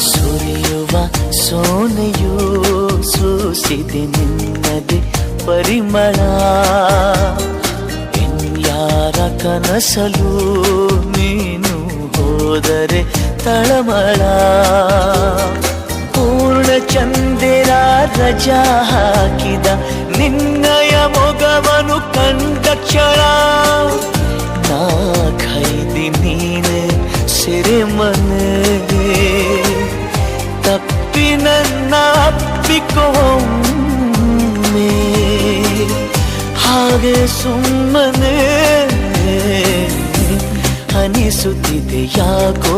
ಸುರಿಯುವ ಸೋನೆಯು ಸೂಸಿದೆ ನಿನ್ನದೆ ಪರಿಮಳ. ಇನ್ಯಾರ ಕನಸಲು ನೀನು ಹೋದರೆ ತಳಮಳ. ಪೂರ್ಣ ಚಂದಿರ ರಜಾ ಹಾಕಿದ ನಿನ್ನಯ ಮೊಗವನು ಕಂಡ ಕ್ಷಣ. ನಾ ಖೈದಿ ನೀನೆ ಸಿರಿಮನೆ ನನ್ನ ಹಾಗೆ ಸುಮ್ಮನೆ ಅನಿಸುತ್ತಿದೆ ಯಾಕೋ